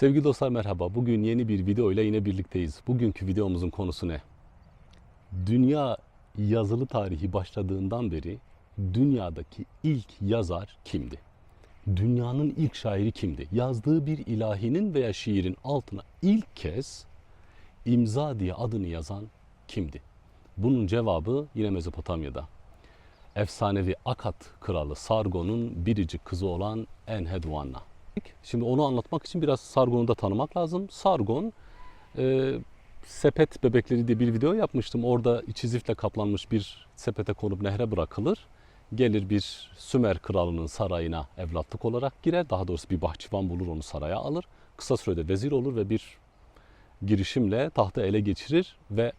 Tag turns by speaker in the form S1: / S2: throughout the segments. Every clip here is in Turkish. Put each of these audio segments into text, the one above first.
S1: Sevgili dostlar merhaba. Bugün yeni bir video ile yine birlikteyiz. Bugünkü videomuzun konusu ne? Dünya yazılı tarihi başladığından beri dünyadaki ilk yazar kimdi? Dünyanın ilk şairi kimdi? Yazdığı bir ilahinin veya şiirin altına ilk kez imza diye adını yazan kimdi? Bunun cevabı yine Mezopotamya'da. Efsanevi Akat kralı Sargon'un biricik kızı olan Enheduanna. Şimdi onu anlatmak için biraz Sargon'u da tanımak lazım. Sargon e, sepet bebekleri diye bir video yapmıştım. Orada içi ziftle kaplanmış bir sepete konup nehre bırakılır. Gelir bir Sümer kralının sarayına evlatlık olarak girer. Daha doğrusu bir bahçıvan bulur onu saraya alır. Kısa sürede vezir olur ve bir girişimle tahtı ele geçirir ve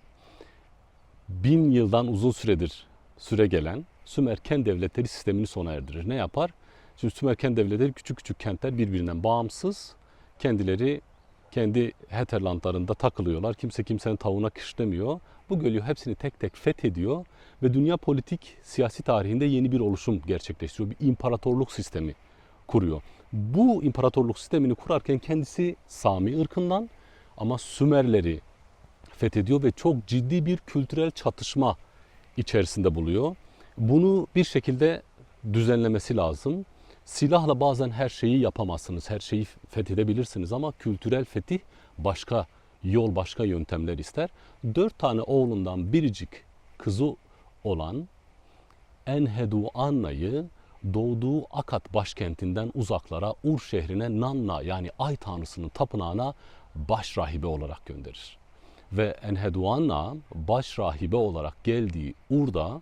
S1: bin yıldan uzun süredir süre gelen Sümerken devletleri sistemini sona erdirir. Ne yapar? Şimdi Sümerken devletleri küçük küçük kentler birbirinden bağımsız. Kendileri kendi heterlandlarında takılıyorlar. Kimse kimsenin tavuğuna kışlamıyor. Bu gölü hepsini tek tek fethediyor ve dünya politik siyasi tarihinde yeni bir oluşum gerçekleştiriyor. Bir imparatorluk sistemi kuruyor. Bu imparatorluk sistemini kurarken kendisi Sami ırkından ama Sümerleri fethediyor ve çok ciddi bir kültürel çatışma içerisinde buluyor. Bunu bir şekilde düzenlemesi lazım. Silahla bazen her şeyi yapamazsınız, her şeyi fethedebilirsiniz ama kültürel fetih başka yol, başka yöntemler ister. Dört tane oğlundan biricik kızı olan Enhedu Anna'yı doğduğu Akat başkentinden uzaklara Ur şehrine Nanna yani Ay Tanrısı'nın tapınağına baş rahibe olarak gönderir. Ve Enheduanna baş rahibe olarak geldiği Ur'da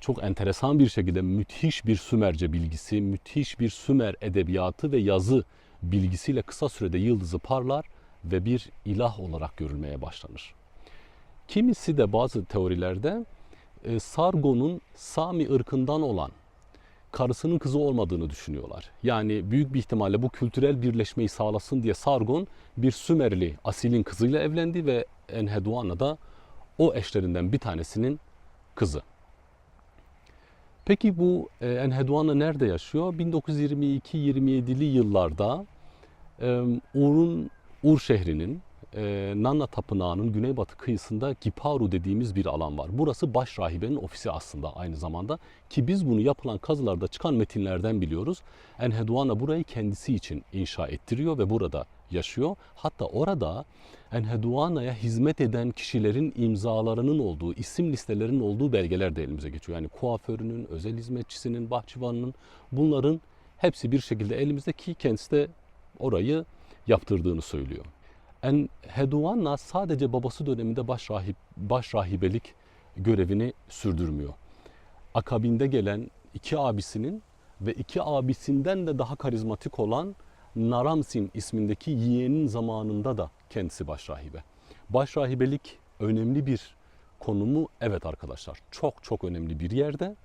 S1: çok enteresan bir şekilde müthiş bir Sümerce bilgisi, müthiş bir Sümer edebiyatı ve yazı bilgisiyle kısa sürede yıldızı parlar ve bir ilah olarak görülmeye başlanır. Kimisi de bazı teorilerde e, Sargon'un Sami ırkından olan karısının kızı olmadığını düşünüyorlar. Yani büyük bir ihtimalle bu kültürel birleşmeyi sağlasın diye Sargon bir Sümerli asilin kızıyla evlendi ve Enheduanna da o eşlerinden bir tanesinin kızı. Peki bu e, Enheduanna nerede yaşıyor? 1922-27'li yıllarda e, Ur'un Ur şehrinin e, Nanna Tapınağı'nın güneybatı kıyısında Giparu dediğimiz bir alan var. Burası baş rahibenin ofisi aslında aynı zamanda ki biz bunu yapılan kazılarda çıkan metinlerden biliyoruz. Enheduanna burayı kendisi için inşa ettiriyor ve burada yaşıyor. Hatta orada Enheduanna'ya hizmet eden kişilerin imzalarının olduğu, isim listelerinin olduğu belgeler de elimize geçiyor. Yani kuaförünün, özel hizmetçisinin, bahçıvanının bunların hepsi bir şekilde elimizde ki kendisi de orayı yaptırdığını söylüyor. Enheduanna sadece babası döneminde baş, rahip, baş rahibelik görevini sürdürmüyor. Akabinde gelen iki abisinin ve iki abisinden de daha karizmatik olan Naramsin ismindeki yeğenin zamanında da kendisi başrahibe. Başrahibelik önemli bir konumu evet arkadaşlar çok çok önemli bir yerde.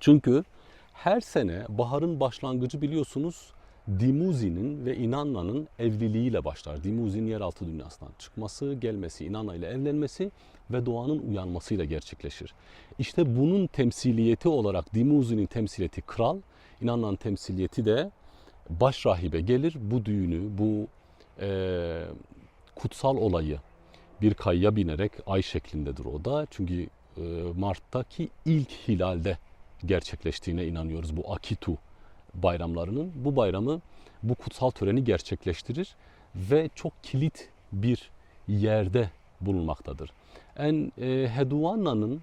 S1: Çünkü her sene baharın başlangıcı biliyorsunuz Dimuzi'nin ve Inanna'nın evliliğiyle başlar. Dimuzi'nin yeraltı dünyasından çıkması, gelmesi, Inanna ile evlenmesi ve doğanın uyanmasıyla gerçekleşir. İşte bunun temsiliyeti olarak Dimuzi'nin temsiliyeti kral, Inanna'nın temsiliyeti de baş rahibe gelir bu düğünü, bu e, kutsal olayı bir kayya binerek ay şeklindedir o da. Çünkü e, Mart'taki ilk hilalde gerçekleştiğine inanıyoruz bu Akitu bayramlarının. Bu bayramı, bu kutsal töreni gerçekleştirir ve çok kilit bir yerde bulunmaktadır. En e, Heduanna'nın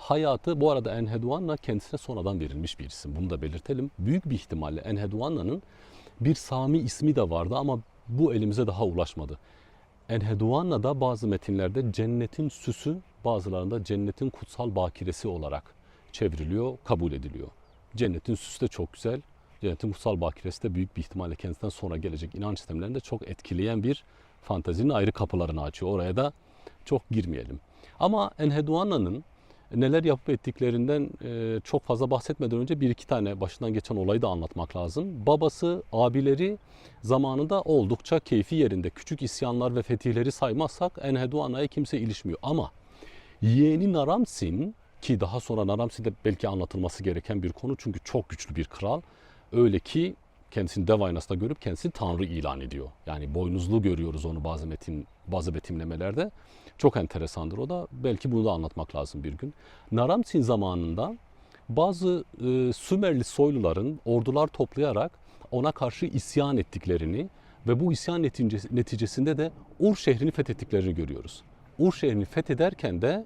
S1: hayatı bu arada Enheduanna kendisine sonradan verilmiş bir isim. Bunu da belirtelim. Büyük bir ihtimalle Enheduanna'nın bir Sami ismi de vardı ama bu elimize daha ulaşmadı. Enheduanna'da bazı metinlerde cennetin süsü, bazılarında cennetin kutsal bakiresi olarak çevriliyor, kabul ediliyor. Cennetin süsü de çok güzel. Cennetin kutsal bakiresi de büyük bir ihtimalle kendisinden sonra gelecek inanç sistemlerinde çok etkileyen bir fantezinin ayrı kapılarını açıyor. Oraya da çok girmeyelim. Ama Enheduanna'nın neler yapıp ettiklerinden e, çok fazla bahsetmeden önce bir iki tane başından geçen olayı da anlatmak lazım. Babası, abileri zamanında oldukça keyfi yerinde. Küçük isyanlar ve fetihleri saymazsak Enheduanna'ya kimse ilişmiyor. Ama yeğeni Naramsin ki daha sonra Naramsin'de belki anlatılması gereken bir konu çünkü çok güçlü bir kral. Öyle ki kendisini dev aynasında görüp kendisini tanrı ilan ediyor. Yani boynuzlu görüyoruz onu bazı metin bazı betimlemelerde. Çok enteresandır o da. Belki bunu da anlatmak lazım bir gün. Naramsin zamanında bazı e, Sümerli soyluların ordular toplayarak ona karşı isyan ettiklerini ve bu isyan neticesi- neticesinde de Ur şehrini fethettiklerini görüyoruz. Ur şehrini fethederken de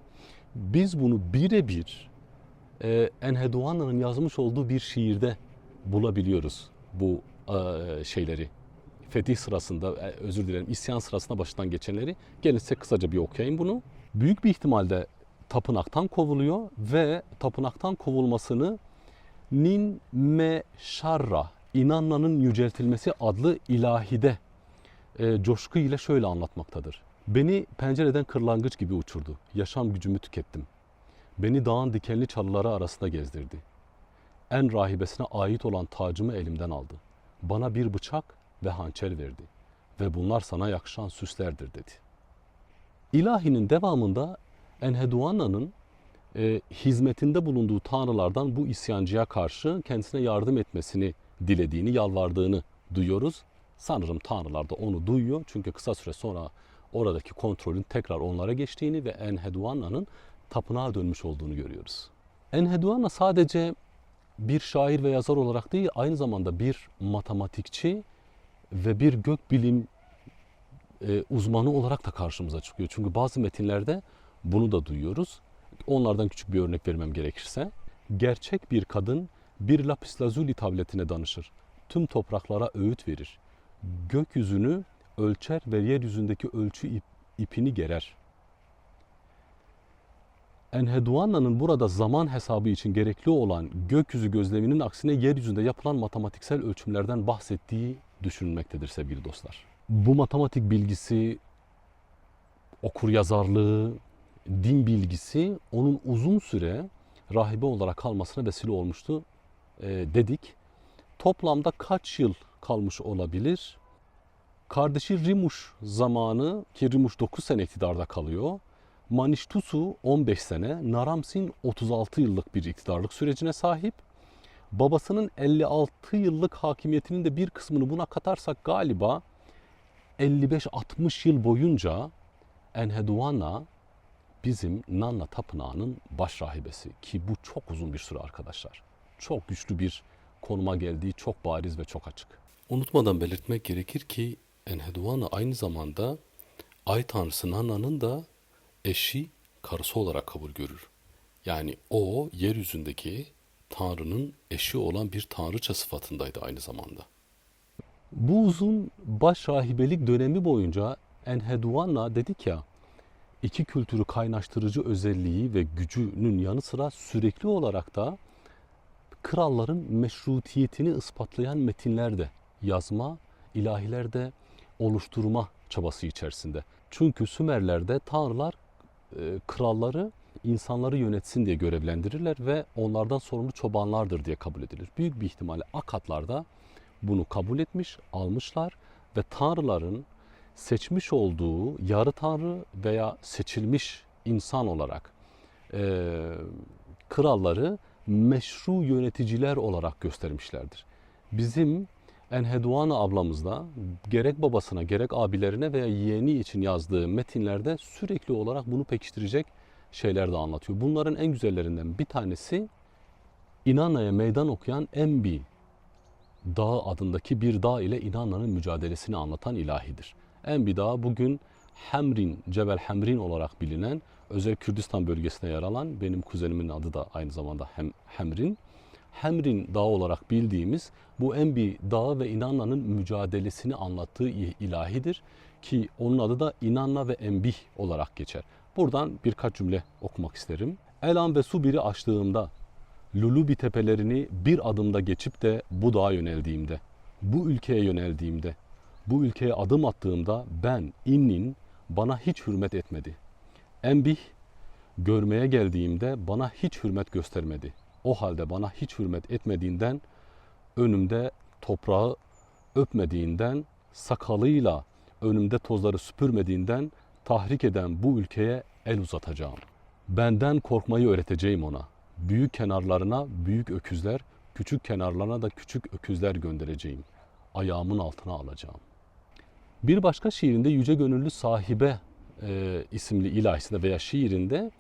S1: biz bunu birebir e, Enheduana'nın yazmış olduğu bir şiirde bulabiliyoruz bu e, şeyleri. Fetih sırasında, e, özür dilerim isyan sırasında başından geçenleri. Gelin size kısaca bir okuyayım bunu. Büyük bir ihtimalle tapınaktan kovuluyor ve tapınaktan kovulmasını Nin me şarra, inanmanın yüceltilmesi adlı ilahide e, coşku ile şöyle anlatmaktadır. Beni pencereden kırlangıç gibi uçurdu. Yaşam gücümü tükettim. Beni dağın dikenli çalıları arasında gezdirdi. En rahibesine ait olan tacımı elimden aldı. Bana bir bıçak ve hançer verdi. Ve bunlar sana yakışan süslerdir dedi. İlahinin devamında Enheduana'nın e, hizmetinde bulunduğu tanrılardan bu isyancıya karşı kendisine yardım etmesini dilediğini, yalvardığını duyuyoruz. Sanırım tanrılar da onu duyuyor. Çünkü kısa süre sonra oradaki kontrolün tekrar onlara geçtiğini ve Enheduana'nın tapınağa dönmüş olduğunu görüyoruz. Enheduana sadece bir şair ve yazar olarak değil, aynı zamanda bir matematikçi ve bir gökbilim e, uzmanı olarak da karşımıza çıkıyor. Çünkü bazı metinlerde bunu da duyuyoruz. Onlardan küçük bir örnek vermem gerekirse. Gerçek bir kadın bir lapis lazuli tabletine danışır. Tüm topraklara öğüt verir. Gökyüzünü ölçer ve yeryüzündeki ölçü ip- ipini gerer. Enheduanna'nın burada zaman hesabı için gerekli olan gökyüzü gözleminin aksine yeryüzünde yapılan matematiksel ölçümlerden bahsettiği düşünülmektedir sevgili dostlar. Bu matematik bilgisi, okur yazarlığı, din bilgisi onun uzun süre rahibe olarak kalmasına vesile olmuştu e, dedik. Toplamda kaç yıl kalmış olabilir? Kardeşi Rimuş zamanı ki Rimuş 9 sene iktidarda kalıyor. Maniştusu 15 sene, Naramsin 36 yıllık bir iktidarlık sürecine sahip. Babasının 56 yıllık hakimiyetinin de bir kısmını buna katarsak galiba 55-60 yıl boyunca Enheduana bizim Nanna Tapınağı'nın baş rahibesi ki bu çok uzun bir süre arkadaşlar. Çok güçlü bir konuma geldiği çok bariz ve çok açık. Unutmadan belirtmek gerekir ki Enheduana aynı zamanda Ay Tanrısı Nanna'nın da eşi, karısı olarak kabul görür. Yani o yeryüzündeki Tanrı'nın eşi olan bir tanrıça sıfatındaydı aynı zamanda. Bu uzun baş rahibelik dönemi boyunca Enheduanna dedik ya iki kültürü kaynaştırıcı özelliği ve gücünün yanı sıra sürekli olarak da kralların meşrutiyetini ispatlayan metinler de yazma, ilahiler de oluşturma çabası içerisinde. Çünkü Sümerler'de tanrılar kralları insanları yönetsin diye görevlendirirler ve onlardan sorumlu çobanlardır diye kabul edilir. Büyük bir ihtimalle Akatlar da bunu kabul etmiş, almışlar ve tanrıların seçmiş olduğu yarı tanrı veya seçilmiş insan olarak e, kralları meşru yöneticiler olarak göstermişlerdir. Bizim Enheduana ablamız da gerek babasına gerek abilerine veya yeğeni için yazdığı metinlerde sürekli olarak bunu pekiştirecek şeyler de anlatıyor. Bunların en güzellerinden bir tanesi İnana'ya meydan okuyan Enbi Dağı adındaki bir dağ ile İnana'nın mücadelesini anlatan ilahidir. Enbi Dağı bugün Hemrin, Cebel Hemrin olarak bilinen özel Kürdistan bölgesine yer alan benim kuzenimin adı da aynı zamanda Hem, Hemrin. Hemrin Dağı olarak bildiğimiz bu Enbi Dağı ve İnanna'nın mücadelesini anlattığı ilahidir ki onun adı da İnanna ve Enbih olarak geçer. Buradan birkaç cümle okumak isterim. Elan ve Subir'i açtığımda, Lulubi tepelerini bir adımda geçip de bu dağa yöneldiğimde, bu ülkeye yöneldiğimde, bu ülkeye adım attığımda ben İnnin bana hiç hürmet etmedi. Enbih görmeye geldiğimde bana hiç hürmet göstermedi. O halde bana hiç hürmet etmediğinden, önümde toprağı öpmediğinden, sakalıyla önümde tozları süpürmediğinden tahrik eden bu ülkeye el uzatacağım. Benden korkmayı öğreteceğim ona. Büyük kenarlarına büyük öküzler, küçük kenarlarına da küçük öküzler göndereceğim. ayağımın altına alacağım. Bir başka şiirinde Yüce Gönüllü Sahibe e, isimli ilahisinde veya şiirinde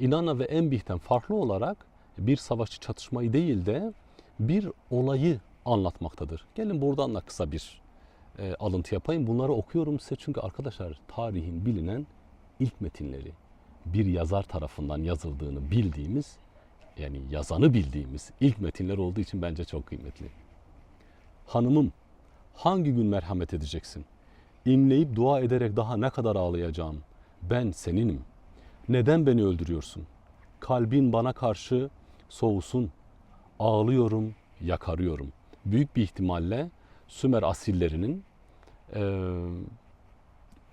S1: İnanna ve Enbih'ten farklı olarak bir savaşçı çatışmayı değil de bir olayı anlatmaktadır. Gelin buradan da kısa bir e, alıntı yapayım. Bunları okuyorum size çünkü arkadaşlar tarihin bilinen ilk metinleri bir yazar tarafından yazıldığını bildiğimiz yani yazanı bildiğimiz ilk metinler olduğu için bence çok kıymetli. Hanımım hangi gün merhamet edeceksin? İnleyip dua ederek daha ne kadar ağlayacağım? Ben seninim. Neden beni öldürüyorsun? Kalbin bana karşı soğusun. Ağlıyorum, yakarıyorum. Büyük bir ihtimalle Sümer asillerinin eee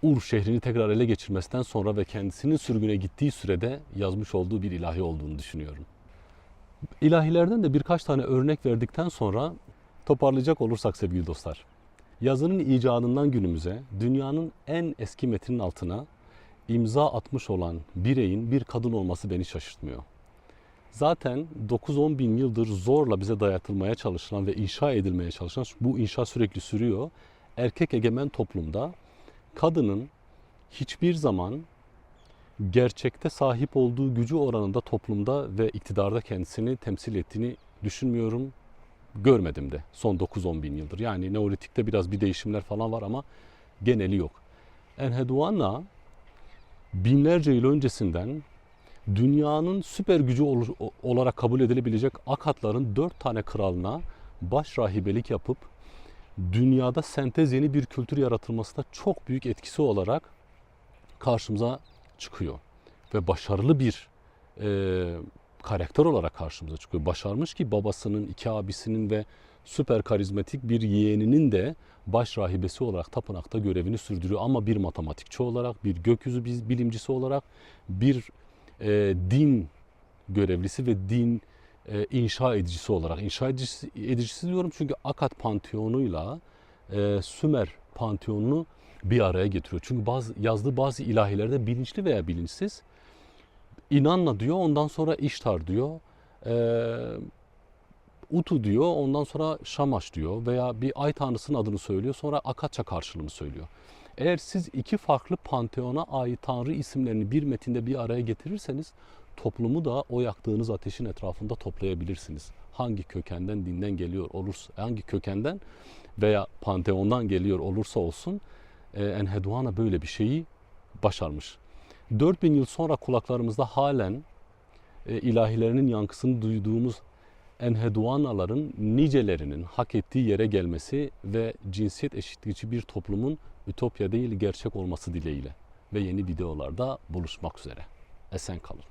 S1: Ur şehrini tekrar ele geçirmesinden sonra ve kendisinin sürgüne gittiği sürede yazmış olduğu bir ilahi olduğunu düşünüyorum. İlahilerden de birkaç tane örnek verdikten sonra toparlayacak olursak sevgili dostlar. Yazının icadından günümüze dünyanın en eski metnin altına imza atmış olan bireyin bir kadın olması beni şaşırtmıyor. Zaten 9-10 bin yıldır zorla bize dayatılmaya çalışılan ve inşa edilmeye çalışılan bu inşa sürekli sürüyor. Erkek egemen toplumda kadının hiçbir zaman gerçekte sahip olduğu gücü oranında toplumda ve iktidarda kendisini temsil ettiğini düşünmüyorum. Görmedim de son 9-10 bin yıldır. Yani Neolitik'te biraz bir değişimler falan var ama geneli yok. Enheduanna binlerce yıl öncesinden dünyanın süper gücü olarak kabul edilebilecek Akatların dört tane kralına baş rahibelik yapıp dünyada sentez yeni bir kültür yaratılmasında çok büyük etkisi olarak karşımıza çıkıyor. Ve başarılı bir e, karakter olarak karşımıza çıkıyor. Başarmış ki babasının, iki abisinin ve süper karizmatik bir yeğeninin de baş rahibesi olarak tapınakta görevini sürdürüyor. Ama bir matematikçi olarak, bir gökyüzü bilimcisi olarak, bir e, din görevlisi ve din e, inşa edicisi olarak. İnşa edicisi, edicisi diyorum çünkü Akat Panteonu'yla e, Sümer Panteonunu bir araya getiriyor. Çünkü bazı yazdığı bazı ilahilerde bilinçli veya bilinçsiz İnanna diyor ondan sonra İştar diyor. E, Utu diyor ondan sonra Şamaş diyor veya bir ay tanrısının adını söylüyor sonra Akatça karşılığını söylüyor. Eğer siz iki farklı panteona ait tanrı isimlerini bir metinde bir araya getirirseniz toplumu da o yaktığınız ateşin etrafında toplayabilirsiniz. Hangi kökenden dinden geliyor olursa, hangi kökenden veya panteondan geliyor olursa olsun e, Enheduan'a böyle bir şeyi başarmış. 4000 yıl sonra kulaklarımızda halen e, ilahilerinin yankısını duyduğumuz Enheduanaların nicelerinin hak ettiği yere gelmesi ve cinsiyet eşitlikçi bir toplumun ütopya değil gerçek olması dileğiyle ve yeni videolarda buluşmak üzere. Esen kalın.